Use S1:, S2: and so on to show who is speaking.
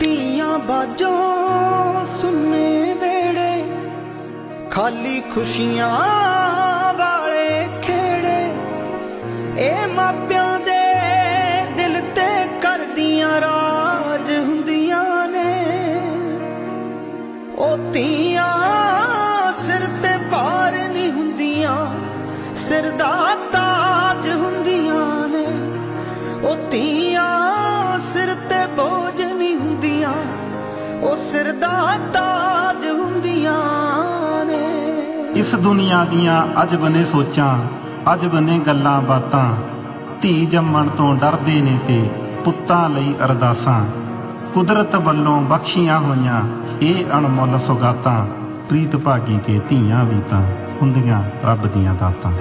S1: ਧੀਆਂ ਬਾਜੋ ਸੁਨੇ ਵੇੜੇ, ਖਾਲੀ ਖੁਸ਼ੀਆਂ ਵਾਲੇ ਖੇੜੇ। ਇਹ ਮਾਪਿਆਂ ਦੇ ਦਿਲ ਤੇ ਕਰਦੀਆਂ ਰਾਜ ਹੁੰਦੀਆਂ ਨੇ। ਉਹ ਧੀਆਂ ਸਿਰ ਤੇ ਪਾਰ ਨਹੀਂ ਹੁੰਦੀਆਂ ਸਿਰਦਾਰ ਉਹ ਸਿਰ ਦਾ ਤਾਜ ਹੁੰਦੀਆਂ ਨੇ।
S2: ਇਸ ਦੁਨੀਆ ਦੀਆਂ ਅਜਬ ਨੇ ਸੋਚਾਂ ਅਜਬ ਨੇ ਗੱਲਾਂ ਬਾਤਾਂ। ਧੀ ਜੰਮਣ ਤੋਂ ਡਰਦੇ ਨੇ ਤੇ ਪੁੱਤਾਂ ਲਈ ਅਰਦਾਸਾਂ। ਕੁਦਰਤ ਵੱਲੋਂ ਬਖਸ਼ੀਆਂ ਹੋਈਆਂ ਇਹ ਅਣਮੁੱਲ ਸੁਗਾਤਾਂ ਪ੍ਰੀਤ ਭਾਗੀ ਕੇ ਧੀਆਂ ਵੀ ਤਾਂ ਹੁੰਦੀਆਂ ਰੱਬ ਦੀਆਂ ਦਾਤਾਂ।